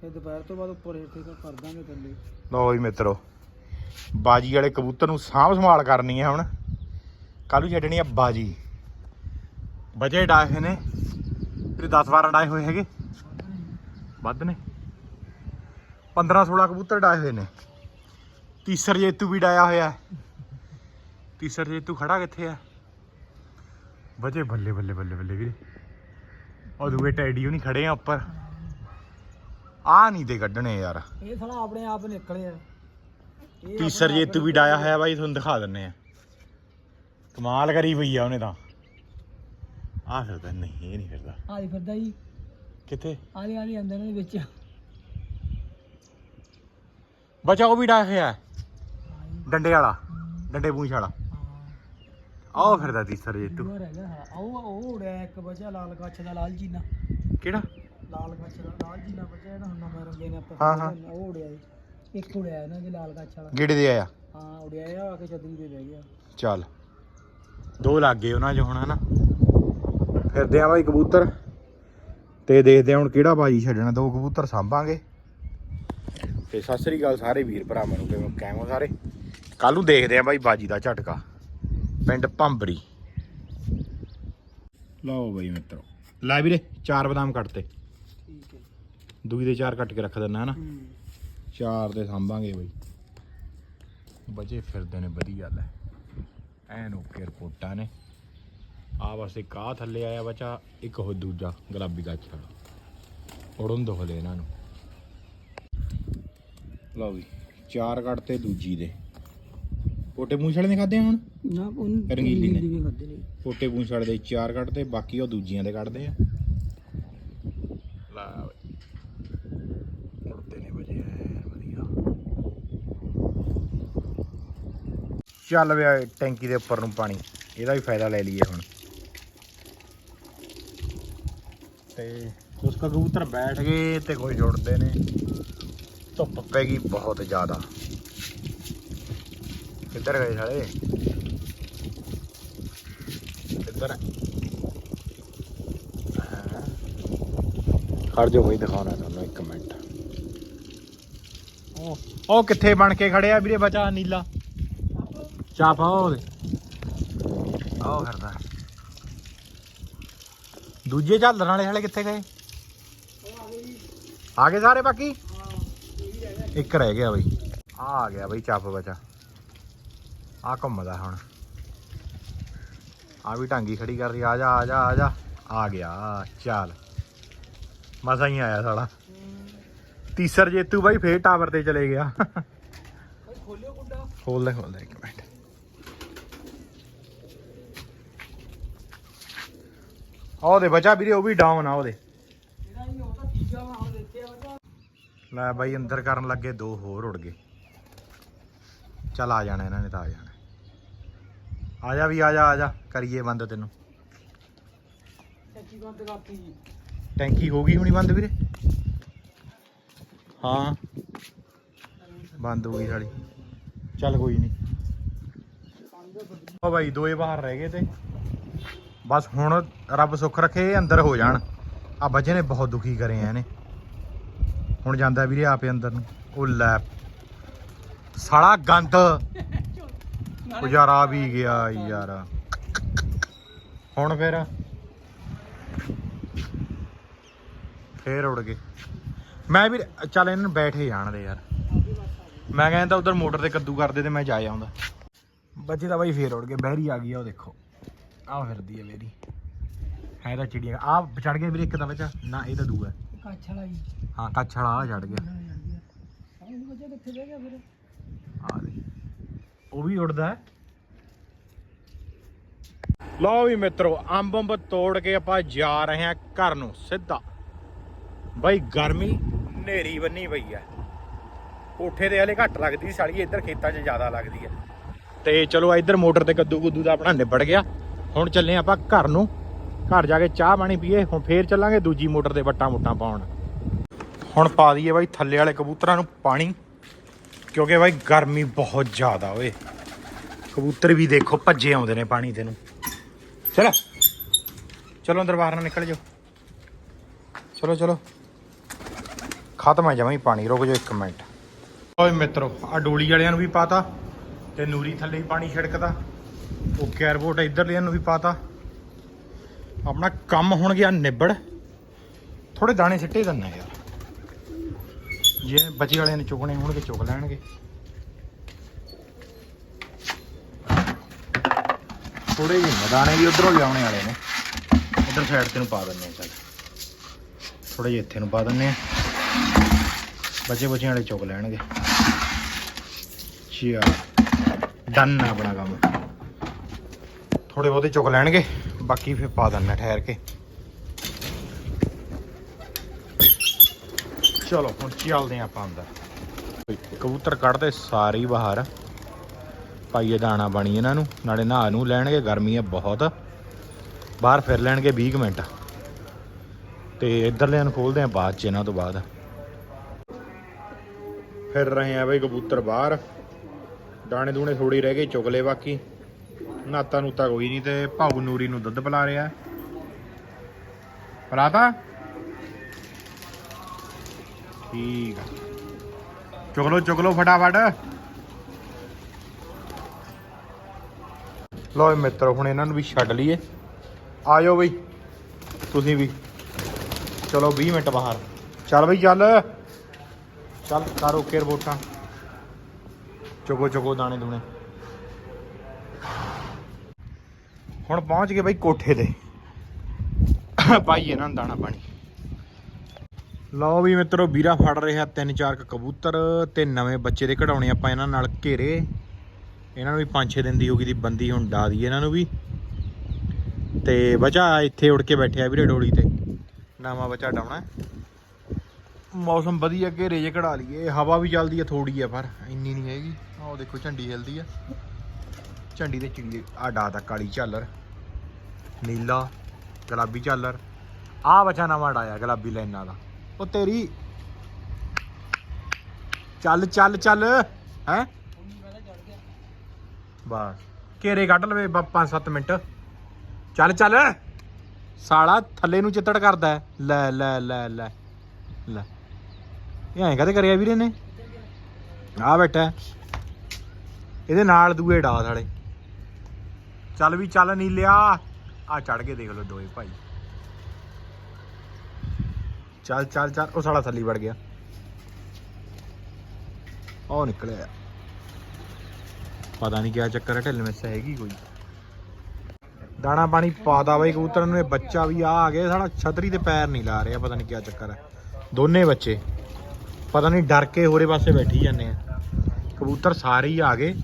ਫਿਰ ਦੁਪਹਿਰ ਤੋਂ ਬਾਅਦ ਉੱਪਰ ਹੇਠੇ ਕਰ ਦਾਂਗੇ ਥੱਲੇ ਲਓ ਜੀ ਮਿੱਤਰੋ, ਬਾਜੀ ਵਾਲੇ ਕਬੂਤਰ ਨੂੰ ਸਾਂਭ ਸੰਭਾਲ ਕਰਨੀ ਹੈ ਹੁਣ। ਕੱਲ ਛੱਡਣੀ ਆ ਬਾਜੀ। ਬਜੇ ਡਾਏ ਹੋਏ ਨੇ। ਤੇ 10 12 ਡਾਏ ਹੋਏ ਹੈਗੇ। ਵੱਧ ਨੇ। 15 16 ਕਬੂਤਰ ਡਾਏ ਹੋਏ ਨੇ। ਤੀਸਰ ਜੇਤੂ ਵੀ ਡਾਇਆ ਹੋਇਆ। ਤੀਸਰ ਜੇਤੂ ਖੜਾ ਕਿੱਥੇ ਆ? ਬਜੇ ਬੱਲੇ ਬੱਲੇ ਬੱਲੇ ਬੱਲੇ ਵੀਰੇ। ਉਹ ਦੂਏ ਟੈਡੀਓ ਨਹੀਂ ਖੜੇ ਆ ਉੱਪਰ। ਆ ਨਹੀਂ ਤੇ ਕੱਢਣੇ ਯਾਰ। ਇਹ ਸਾਲਾ ਆਪਣੇ ਆਪ ਨਿਕਲੇ ਆ। ਇਹ ਤੀਸਰ ਜੇ ਤੂੰ ਵੀ ਡਾਇਆ ਹੋਇਆ ਬਾਈ ਤੁਹਾਨੂੰ ਦਿਖਾ ਦਿੰਨੇ ਆ। ਕਮਾਲ ਕਰੀ ਪਈ ਆ ਉਹਨੇ ਤਾਂ। ਆ ਫਿਰਦਾ ਨਹੀਂ ਇਹ ਨਹੀਂ ਫਿਰਦਾ। ਆਦੀ ਫਿਰਦਾ ਜੀ। ਕਿੱਥੇ? ਆਦੀ ਆਦੀ ਅੰਦਰ ਦੇ ਵਿੱਚ। ਬਚਾ ਉਹ ਵੀ ਡਾਇਆ ਹੋਇਆ ਹੈ, ਜੀ, ਡੰਡੇ ਵਾਲਾ ਡੰਡੇ ਪੂੰਛ ਵਾਲਾ। ਆਹ ਫਿਰਦਾ ਤੀਸਰ ਜੇ ਤੂੰ। ਦੂਰ ਹੈਗਾ ਹਾਂ ਉਹ ਉਹ ਉੜਿਆ ਇੱਕ ਬਚਿਆ ਲਾਲ ਕੱਛ ਦਾ ਲਾਲ ਜੀਨਾ। ਕਿਹੜਾ? ਲਾਲ ਕੱਛ ਦਾ ਲਾਲ ਜੀਨਾ ਬਚਿਆ ਨਾ ਹੁਣ ਨਵੇਂ ਰੰਗੇ ਨੇ ਆਪਾਂ ਹਾਂ, ਹਾਂ। ਉਹ ਉੜਿਆ ਜੀ। ਇੱਕ ਉੜਿਆ ਇਹਨਾਂ ਦੇ ਲਾਲ ਕੱਛ ਵਾਲਾ। ਗੇੜੇ ਦੇ ਆਇਆ? ਹਾਂ ਉੜਿਆ ਆ ਆ ਕੇ ਛਤਰੀ ਤੇ ਬਹਿ ਗਿਆ। ਚੱਲ। ਦੋ ਲੱਗ ਗਏ ਉਹਨਾਂ 'ਚ ਹੁਣ ਹਨਾ? ਫਿਰਦੇ ਆ ਬਾਈ ਕਬੂਤਰ। ਤੇ ਦੇਖਦੇ ਆ ਹੁਣ ਕਿਹੜਾ ਬਾਜੀ ਛੱਡਣਾ ਦੋ ਕਬੂਤਰ ਸਾਂਭਾਂਗੇ। ਤੇ ਸਤਿ ਸ੍ਰੀ ਅਕਾਲ ਸਾਰੇ ਵੀਰ ਭਰਾਵਾਂ ਨੂੰ ਕਿਵੇਂ ਕੈਮੋ ਸਾਰੇ? ਕੱਲ ਨੂੰ ਦੇਖਦੇ ਆ ਬਾਈ ਬਾਜੀ ਦਾ ਝਟਕਾ। ਪਿੰਡ ਭੰਬਰੀ। ਲਓ ਬਾਈ ਮਿੱਤਰੋ। ਲੈ ਵੀਰੇ ਚਾਰ ਬਦਾਮ ਕੱਟਤੇ ਦੂਈ ਦੇ ਚਾਰ ਕੱਟ ਕੇ ਰੱਖ ਦਿੰਨਾ ਹਨਾ? ਹੂੰ। ਚਾਰ ਤੇ ਸਾਂਭਾਂਗੇ ਬਈ। ਬਚੇ ਫਿਰਦੇ ਨੇ ਵਧੀਆ ਲੈ। ਐਨ ਓਕੇ ਰਿਪੋਰਟਾਂ ਨੇ। ਆ ਬਸ ਇੱਕ ਆ ਥੱਲੇ ਆਇਆ ਬੱਚਾ ਇੱਕ ਉਹ ਦੂਜਾ ਗੁਲਾਬੀ ਗੱਛ ਵਾਲਾ। ਉੜਨ ਦੋ ਹਲੇ ਇਹਨਾਂ ਨੂੰ। ਲਓ ਵੀ ਚਾਰ ਕੱਟ ਤੇ ਦੂਜੀ ਦੇ। ਪੋਟੇ ਮੂੰਛੜੇ ਨੇ ਖਾਦੇ ਹੁਣ? ਨਾ ਰੰਗੀਲੀ ਨੇ। ਪੋਟੇ ਮੂੰਛੜੇ ਦੇ ਚਾਰ ਕੱਟ ਤੇ ਬਾਕੀ ਉਹ ਦੂਜੀਆਂ ਦੇ ਕੱਢਦੇ ਆ ਲਾ ਬਈ ਉੜਦੇ ਨੇ ਵਜੇ ਐਨ ਵਧੀਆ ਚੱਲ ਵੇ ਟੈਂਕੀ ਦੇ ਉੱਪਰ ਨੂੰ ਪਾਣੀ। ਇਹਦਾ ਵੀ ਫਾਇਦਾ ਲੈ ਲਈਏ ਹੁਣ। ਤੇ ਕੁਝ ਕੁ ਕਬੂਤਰ ਬੈਠ ਗਏ ਤੇ ਕੋਈ ਜੁੜਦੇ ਨੇ। ਧੁੱਪ ਪੈ ਗਈ ਬਹੁਤ ਜ਼ਿਆਦਾ। ਕਿੱਧਰ ਗਏ ਸਾਲੇ? ਕਿੱਧਰ। ਖੜ ਜਾਓ ਬਈ ਦਿਖਾਉਣਾ ਤੁਹਾਨੂੰ ਇੱਕ ਮਿੰਟ। ਉਹ ਉਹ ਕਿੱਥੇ ਬਣ ਕੇ ਖੜਿਆ ਵੀਰੇ ਬਚਾ ਨੀਲਾ। ਚਾਪਾ ਉਹਦੇ ਆਹ ਫਿਰਦਾ ਦੂਜੇ ਝਾਲਣ ਵਾਲੇ ਹਲੇ ਕਿੱਥੇ ਗਏ? ਆ ਗਏ ਸਾਰੇ ਬਾਕੀ? ਇੱਕ ਰਹਿ ਗਿਆ ਬਈ। ਆ ਆ ਗਿਆ ਬਈ ਚੱਪ ਬਚਾ ਆ ਘੁੰਮਦਾ ਹੁਣ। ਆ ਵੀ ਢਾਂਗੀ ਖੜੀ ਕਰਦੀ ਆ ਜਾ ਆ ਜਾ ਆ ਜਾ। ਆ ਗਿਆ ਚੱਲ। ਮਸਾ ਹੀ ਆਇਆ ਸਾਲਾ। ਤੀਸਰ ਜੇਤੂ ਬਾਈ ਫੇਰ ਟਾਵਰ ਤੇ ਚਲੇ ਗਿਆ। ਖੋਲਿਓ ਗੁੱਡਾ ਖੋਲ ਲੈ ਖੋਲ ਲੈ ਇੱਕ ਮਿੰਟ। ਆਹ ਉਹਦੇ ਬਚਾ ਵੀਰੇ, ਉਹ ਵੀ ਡਾਊਨ ਆ ਉਹਦੇ। ਲੈ ਬਾਈ, ਅੰਦਰ ਕਰਨ ਲੱਗੇ, ਦੋ ਹੋਰ ਉੜ ਗਏ। ਚੱਲ ਆ ਜਾਣਾ, ਇਹਨਾਂ ਨੇ ਤਾਂ ਆ ਜਾਣਾ। ਆ ਜਾ ਵੀ, ਆ ਜਾ ਆ ਜਾ, ਕਰੀਏ ਬੰਦ ਤੈਨੂੰ। ਸੱਚੀ ਬੰਦ ਕਰਤੀ ਜੀ ਟੈਂਕੀ ਹੋ ਗਈ ਹੁਣੀ ਬੰਦ ਵੀਰੇ? ਹਾਂ। ਬੰਦ ਹੋ ਗਈ ਸਾਡੀ ਚੱਲ ਕੋਈ ਨਹੀਂ। ਉਹ ਬਾਈ, ਦੋਏ ਬਾਹਰ ਰਹਿ ਗਏ ਤੇ। ਬਸ ਹੁਣ ਰੱਬ ਸੁੱਖ ਰੱਖੇ ਅੰਦਰ ਹੋ ਜਾਣ। ਆ ਬੱਚੇ ਨੇ ਬਹੁਤ ਦੁਖੀ ਕਰੇ ਆ ਇਹਨੇ। ਹੁਣ ਜਾਂਦਾ ਵੀਰੇ ਆਪੇ ਅੰਦਰ ਨੂੰ। ਉਹ ਲੈ, ਸਾਲਾ ਗੰਦ। ਗੁਜ਼ਾਰਾ ਵੀ ਗਿਆ ਯਾਰ। ਹੁਣ ਫਿਰ? ਫੇਰ ਉੜ ਗਏ। ਮੈਂ ਵੀ ਚੱਲ ਇਹਨਾਂ ਨੂੰ ਬੈਠੇ ਜਾਣ ਦੇ ਯਾਰ। ਮੈਂ ਕਹਿੰਦਾ ਉਧਰ ਮੋਟਰ ਤੇ ਕੱਦੂ ਕਰਦੇ ਤੇ ਮੈਂ ਜਾ ਆਉਂਦਾ। ਬੱਚੇ ਤਾਂ ਬਾਈ ਫੇਰ ਉੜ ਗਏ, ਬਹਿਰੀ ਆ ਗਈ ਆ, ਉਹ ਦੇਖੋ। ਆਹ ਫਿਰਦੀ ਹੈ ਮੇਰੀ। ਹੈ ਤਾਂ ਚਿੜੀਆਂ ਆ ਚੜ ਗਿਆ ਵੀਰੇ ਇੱਕ ਤਾਂ ਵਿੱਚ ਨਾ ਇਹ ਤਾਂ ਦੂਆ। ਹੈ। ਕੱਛ ਵਾਲਾ ਜੀ ਹਾਂ ਕੱਛ ਵਾਲਾ ਆ ਚੜ ਗਿਆ। ਉਹ ਬੱਚਾ ਕਿੱਥੇ ਬਹਿ ਗਿਆ ਫਿਰ? ਆ ਦੇ ਉਹ ਵੀ ਉੜਦਾ ਹੈ। ਲਓ ਵੀ ਮਿੱਤਰੋ ਅੰਬ ਅੰਬ ਤੋੜ ਕੇ ਆਪਾਂ ਜਾ ਰਹੇ ਹਾਂ ਘਰ ਨੂੰ ਸਿੱਧਾ। ਬਾਈ ਗਰਮੀ ਨੇਰੀ ਬੰਨੀ ਪਈ ਹੈ। ਕੋਠੇ ਦੇ ਹਲੇ ਘੱਟ ਲੱਗਦੀ ਸਾਲੀ ਇੱਧਰ ਖੇਤਾਂ 'ਚ ਜ਼ਿਆਦਾ ਲੱਗਦੀ ਹੈ। ਤੇ ਚਲੋ ਇੱਧਰ ਮੋਟਰ ਤੇ ਕੱਦੂ ਕੁੱਦੂ ਦਾ ਆਪਣਾ ਨਿਬੜ ਗਿਆ। ਹੁਣ ਚੱਲੇ ਆਪਾਂ ਘਰ ਨੂੰ। ਘਰ ਜਾ ਕੇ ਚਾਹ ਪਾਣੀ ਪੀਏ, ਹੁਣ ਫੇਰ ਚੱਲਾਂਗੇ ਦੂਜੀ ਮੋਟਰ ਤੇ ਵੱਟਾਂ ਮੁੱਟਾਂ ਪਾਉਣ। ਹੁਣ ਪਾ ਦਈਏ ਬਾਈ ਥੱਲੇ ਵਾਲੇ ਕਬੂਤਰਾਂ ਨੂੰ ਪਾਣੀ, ਕਿਉਂਕਿ ਬਾਈ ਗਰਮੀ ਬਹੁਤ ਜ਼ਿਆਦਾ ਓਏ। ਕਬੂਤਰ ਵੀ ਦੇਖੋ ਭੱਜੇ ਆਉਂਦੇ ਨੇ ਪਾਣੀ ਤੇ ਨੂੰ। ਚਲੋ ਚਲੋ ਅੰਦਰ ਬਾਹਰ ਨਾ ਨਿਕਲ ਜਾਓ। ਚਲੋ ਚਲੋ। ਖਤਮ ਹੈ ਜਾਵਾਂ ਹੀ ਪਾਣੀ, ਰੁਕ ਜਾਓ ਇੱਕ ਮਿੰਟ। ਓਏ ਮਿੱਤਰੋ ਆ ਡੋਲੀ ਵਾਲਿਆਂ ਨੂੰ ਵੀ ਪਾਤਾ, ਤੇ ਨੂਰੀ ਥੱਲੇ ਹੀ ਪਾਣੀ ਛਿੜਕਦਾ। ਉਹ 에어ਪੋਰਟ ਇਧਰਲਿਆਂ ਨੂੰ ਵੀ ਪਾਤਾ। ਆਪਣਾ ਕੰਮ ਹੁਣ ਗਿਆ ਨਿਬੜ। ਥੋੜੇ ਦਾਣੇ ਸਿੱਟੇ ਦੰਨਾ ਯਾਰ। ਜੇ ਬੱਚੇ ਵਾਲਿਆਂ ਨੇ ਚੁਗਣੇ ਹੋਣਗੇ, ਚੁਗ ਲੈਣਗੇ। ਥੋੜੇ ਜਿਹੇ ਨੇ ਦਾਣੇ ਵੀ ਉਧਰੋਂ ਲਿਆਉਣੇ ਵਾਲੇ ਨੇ। ਉਧਰ ਸਾਈਡ ਤੇ ਨੂੰ ਪਾ ਦਿੰਨੇ ਆ ਚੱਲ। ਥੋੜੇ ਜਿਹੇ ਇੱਥੇ ਨੂੰ ਪਾ ਦਿੰਨੇ ਆ ਬੱਚੇ ਬੱਚਿਆਂ ਵਾਲੇ ਚੁਗ ਲੈਣਗੇ। ਚੀਆ ਡਨ ਆ ਆਪਣਾ ਕੰਮ। ਥੋੜੇ ਬਹੁਤੇ ਚੁੱਕ ਲੈਣਗੇ, ਬਾਕੀ ਫਿਰ ਪਾ ਦਿੰਨੇ ਠਹਿਰ ਕੇ। ਚਲੋ, ਹੁਣ ਚੱਲਦੇ ਹਾਂ ਆਪਾਂ ਅੰਦਰ। ਕਬੂਤਰ ਕੱਢਦੇ ਸਾਰੇ ਬਾਹਰ। ਪਾਈਏ ਦਾਣਾ ਬਣੀ ਇਹਨਾਂ ਨੂੰ, ਨਾਲੇ ਨਹਾ ਨੂੰ ਲੈਣਗੇ, ਗਰਮੀ ਹੈ ਬਹੁਤ। ਬਾਹਰ ਫਿਰ ਲੈਣਗੇ 20 ਕੁ ਮਿੰਟ। ਤੇ ਇੱਧਰਲਿਆਂ ਨੂੰ ਖੋਲਦੇ ਆ ਬਾਅਦ ਚ ਇਹਨਾਂ ਤੋਂ ਬਾਅਦ। ਫਿਰ ਰਹੇ ਆ ਬਈ ਕਬੂਤਰ ਬਾਹਰ। ਦਾਣੇ ਦੂਣੇ ਥੋੜੀ ਰਹਿ ਗਏ ਚੁਗਲੇ ਬਾਕੀ। ਨਾਤਾ ਨੂਤਾ ਕੋਈ ਨਹੀਂ ਤੇ ਭਾਉ ਨੂਰੀ ਨੂੰ ਦੁੱਧ ਪਿਲਾ ਰਿਹਾ। ਪਲਾਤਾ ਠੀਕ ਆ। ਚੁਗ ਲੋ ਚੁਗ ਲੋ ਫਟਾਫਟ। ਲੋ ਮਿੱਤਰ, ਹੁਣ ਇਹਨਾਂ ਨੂੰ ਵੀ ਛੱਡ ਲਈਏ। ਆ ਜਾਓ ਬਈ, ਤੁਸੀਂ ਵੀ। ਚਲੋ 20 ਮਿੰਟ ਬਾਹਰ। ਚੱਲ ਬਈ, ਚੱਲ। ਚੱਲ, ਕਰੋ ਕੇ ਰਿਪੋਰਟਾਂ। ਚੁਗੋ ਚੁਗੋ ਦਾਣੇ ਦੂਣੇ ਹੁਣ ਪਹੁੰਚ ਗਏ ਬਈ ਕੋਠੇ ਤੇ। ਪਾਈਏ ਨਾ ਦਾਣਾ ਪਾਣੀ। ਲਓ ਵੀ ਮਿੱਤਰੋ ਵੀਰਾ ਫੜ ਰਿਹਾ ਤਿੰਨ ਚਾਰ ਕੁ ਕਬੂਤਰ ਤੇ ਨਵੇਂ ਬੱਚੇ ਦੇ ਕਢਾਉਣੇ ਆਪਾਂ ਇਹਨਾਂ ਨਾਲ ਘੇਰੇ। ਇਹਨਾਂ ਨੂੰ ਵੀ 5-6 ਦਿਨ ਦੀ ਹੋ ਗਈ ਦੀ ਬੰਦੀ ਹੁਣ ਡਾ ਦੀ ਇਹਨਾਂ ਨੂੰ ਵੀ। ਤੇ ਬਚਾ ਇੱਥੇ ਉੜ ਕੇ ਬੈਠਿਆ ਵੀਰੇ ਡੋਲੀ ਤੇ। ਨਵਾਂ ਬੱਚਾ ਡਾਉਣਾ। ਮੌਸਮ ਵਧੀਆ ਘੇਰੇ ਜੇ ਕਢਾ ਲਈਏ। ਹਵਾ ਵੀ ਚੱਲਦੀ ਆ ਥੋੜੀ ਆ ਪਰ ਇੰਨੀ ਨਹੀਂ ਹੈਗੀ। ਆਹ ਦੇਖੋ ਝੰਡੀ ਹਿਲਦੀ ਆ। ਝੰਡੀ ਤੇ ਚਿੜੀ ਆ ਡਾ ਦਾ ਕਾਲੀ ਝਾਲਰ। ਨੀਲਾ, ਗੁਲਾਬੀ ਝਾਲਰ। ਆ ਬੱਚਾ ਨਵਾਂ ਡਾਇਆ ਗੁਲਾਬੀ ਲਾਈਨਾਂ ਦਾ। ਉਹ ਤੇਰੀ ਚੱਲ ਚੱਲ ਚੱਲ, ਹੈ? ਬਸ। ਘੇਰੇ ਕੱਢ ਲਵੇ 5-7 ਮਿੰਟ। ਚੱਲ ਚੱਲ। ਸਾਲਾ ਥੱਲੇ ਨੂੰ ਚਿੱਤੜ ਕਰਦਾ ਲੈ ਲੈ ਲੈ ਲੈ ਲੈ। ਇਹ ਐਂ ਕਦੇ ਕਰਿਆ ਵੀਰੇ ਨੇ ਆ ਬੈਠਾ ਇਹਦੇ ਨਾਲ ਦੂਏ ਡਾ ਸਾਲੇ ਚੱਲ ਵੀ ਚੱਲ ਨੀਲਿਆ। ਆ ਚੜ ਕੇ ਦੇਖ ਲਓ ਦੋਏ ਭਾਈ। ਚੱਲ ਚੱਲ ਚੱਲ, ਉਹ ਸਾਲਾ ਥੱਲੀ ਵੜ ਗਿਆ। ਉਹ ਨਿਕਲਿਆ। ਪਤਾ ਨਹੀਂ ਕਿਆ ਚੱਕਰ ਹੈ ਢਿੱਲ ਮਿਸ ਹੈਗੀ ਕੋਈ। ਦਾਣਾ ਪਾਣੀ ਪਾਦਾ ਬਾਈ ਕਬੂਤਰ ਨੂੰ, ਇਹ ਬੱਚਾ ਵੀ ਆ ਆ ਗਿਆ ਸਾਡਾ ਛਤਰੀ ਤੇ ਪੈਰ ਨਹੀਂ ਲਾ ਰਿਹਾ, ਪਤਾ ਨਹੀਂ ਕਿਆ ਚੱਕਰ ਹੈ ਦੋਨੇ ਬੱਚੇ। ਪਤਾ ਨਹੀਂ ਡਰ ਕੇ ਹੋਰੇ ਪਾਸੇ ਬੈਠੀ ਜਾਂਦੇ ਆ। ਕਬੂਤਰ ਸਾਰੇ ਹੀ ਆ ਗਏ।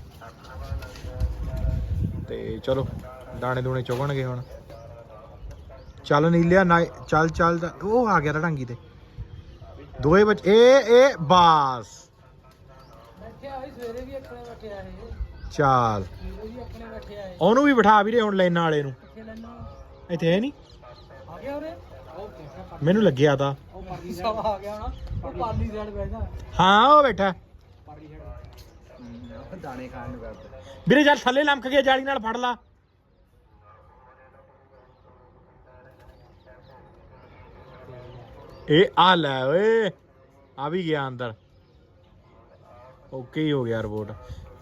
ਤੇ ਚਲੋ ਦਾਣੇ ਦੂਣੇ ਚੁਗਣਗੇ ਹੁਣ। ਚੱਲ ਨੀਲਿਆ ਨਾ ਚੱਲ ਚੱਲ। ਉਹ ਆ ਗਿਆ ਰੜਾਂਗੀ ਤੇ। ਦੋਏ ਬੱਚੇ ਏ ਏ ਬਾਸ। ਇਹ ਚਾਲ। ਇਹ ਉਹਨੂੰ ਵੀ ਬਿਠਾ ਵੀਰੇ ਹੁਣ ਲੈਣ ਵਾਲੇ ਨੂੰ। ਇੱਥੇ ਹੈ ਨਹੀਂ ਆ ਗਿਆ ਉਰੇ ਉਹ ਬੈਠਾ ਮੈਨੂੰ ਲੱਗਿਆ ਤਾਂ। ਉਹ ਪਾਲੀ ਸਾਈਡ ਆ ਗਿਆ ਨਾ ਉਹ ਪਾਲੀ ਸਾਈਡ ਬੈਠਾ। ਹਾਂ ਉਹ ਬੈਠਾ ਪਾਲੀ ਸਾਈਡ ਦਾਣੇ ਖਾਣ ਨੂੰ ਕਰਦਾ ਵੀਰੇ ਚੱਲ ਥੱਲੇ ਲੰਮਕ ਗਿਆ ਜਾਲੀ ਨਾਲ ਫੜ ਲਾ। ਇਹ ਆ ਲੈ ਓਏ ਆ ਵੀ ਗਿਆ ਅੰਦਰ। ਓਕੇ ਹੀ ਹੋ ਗਿਆ ਰਿਪੋਰਟ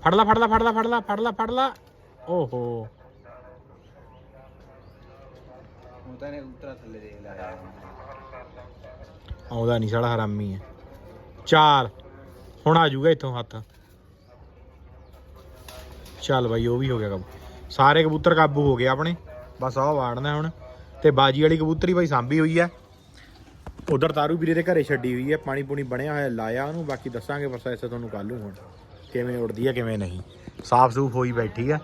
ਫੜ ਲਾ ਫੜ ਲਾ ਫੜ ਲਾ ਫੜ ਲਾ ਫੜ ਲਾ ਫੜ ਲਾ। ਓਹੋ। ਹੁਣ ਤਾਂ ਨੇ ਉਤਰਾ ਥੱਲੇ ਦੇਖ ਲਿਆ ਆਉਂਦਾ ਨਹੀਂ ਸਾਲਾ ਹਰਾਮੀ ਹੈ ਚਾਰ। ਹੁਣ ਆ ਜਾਊਗਾ ਇੱਥੋਂ ਹੱਥ। ਚੱਲ ਬਾਈ ਉਹ ਵੀ ਹੋ ਗਿਆ ਕੰਮ। ਸਾਰੇ ਕਬੂਤਰ ਕਾਬੂ ਹੋ ਗਏ ਆਪਣੇ। ਬਸ ਆਹ ਵਾੜਨਾ ਹੁਣ। ਤੇ ਬਾਜੀ ਵਾਲੀ ਕਬੂਤਰੀ ਬਾਈ ਸਾਂਭੀ ਹੋਈ ਹੈ ਉਧਰ ਤਾਰੂ ਵੀਰੇ ਦੇ ਘਰੇ ਛੱਡੀ ਹੋਈ ਹੈ, ਪਾਣੀ ਪੂਣੀ ਬਣਿਆ ਹੋਇਆ, ਲਾਇਆ ਉਹਨੂੰ, ਬਾਕੀ ਦੱਸਾਂਗੇ ਪ੍ਰੋਸੈਸ ਤੁਹਾਨੂੰ ਕੱਲ ਨੂੰ ਹੁਣ, ਕਿਵੇਂ ਉੜਦੀ ਹੈ, ਕਿਵੇਂ ਨਹੀਂ। ਸਾਫ਼ ਸੂਫ ਹੋਈ ਬੈਠੀ ਆ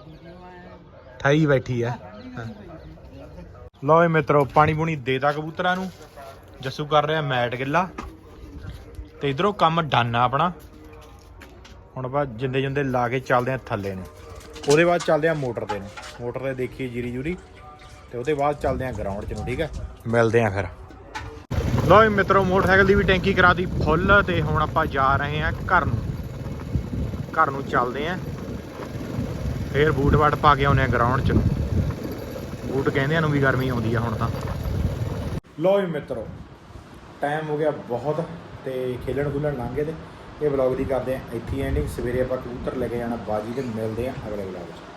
ਠਾਈ ਬੈਠੀ ਆ ਲਓ ਇਹ ਮਿੱਤਰੋ, ਪਾਣੀ ਪੂਣੀ ਦੇਤਾ ਕਬੂਤਰਾਂ ਨੂੰ, ਜੱਸੂ ਕਰ ਰਿਹਾ ਮੈਟ ਗਿੱਲਾ। ਤੇ ਇਧਰੋਂ ਕੰਮ ਡਨ ਆ ਆਪਣਾ। ਹੁਣ ਆਪਾਂ ਜਿੰਦੇ ਜਿੰਦੇ ਲਾ ਕੇ ਚੱਲਦੇ ਆ ਥੱਲੇ ਨੂੰ। ਉਹਦੇ ਬਾਅਦ ਚੱਲਦੇ ਆ ਮੋਟਰ ਤੇ ਨੂੰ। ਮੋਟਰ ਤੇ ਦੇਖੀਏ ਜੀਰੀ ਜੂਰੀ। ਤੇ ਉਹਦੇ ਬਾਅਦ ਚੱਲਦੇ ਆ ਗਰਾਊਂਡ 'ਚ ਨੂੰ, ਠੀਕ ਹੈ? ਮਿਲਦੇ ਆ ਫਿਰ। ਲੋ ਜੀ ਮਿੱਤਰੋ, ਮੋਟਰਸਾਈਕਲ ਦੀ ਵੀ ਟੈਂਕੀ ਕਰਾਤੀ ਫੁੱਲ ਤੇ ਹੁਣ ਆਪਾਂ ਜਾ ਰਹੇ ਹਾਂ ਘਰ ਨੂੰ। ਘਰ ਨੂੰ ਚੱਲਦੇ ਆ ਫੇਰ ਬੂਟ ਬਾਟ ਪਾ ਕੇ ਆਉਨੇ ਆ ਗਰਾਊਂਡ 'ਚ। ਬੂਟ ਕਹਿੰਦਿਆਂ ਨੂੰ ਵੀ ਗਰਮੀ ਆਉਂਦੀ ਆ ਹੁਣ ਤਾਂ। ਲਓ ਜੀ ਮਿੱਤਰੋ ਟਾਈਮ ਹੋ ਗਿਆ ਬਹੁਤ ਤੇ ਖੇਲਣ ਖੁੱਲਣ ਲੰਘੇ ਤੇ ਇਹ ਵਲੌਗ ਦੀ ਕਰਦੇ ਆ ਇੱਥੇ ਐਂਡਿੰਗ ਸਵੇਰੇ ਆਪਾਂ ਕਬੂਤਰ ਲੈ ਕੇ ਜਾਣਾ ਬਾਜੀ ਤੇ ਮਿਲਦੇ ਆ ਅਗਲੇ ਵਲੌਗ 'ਚ।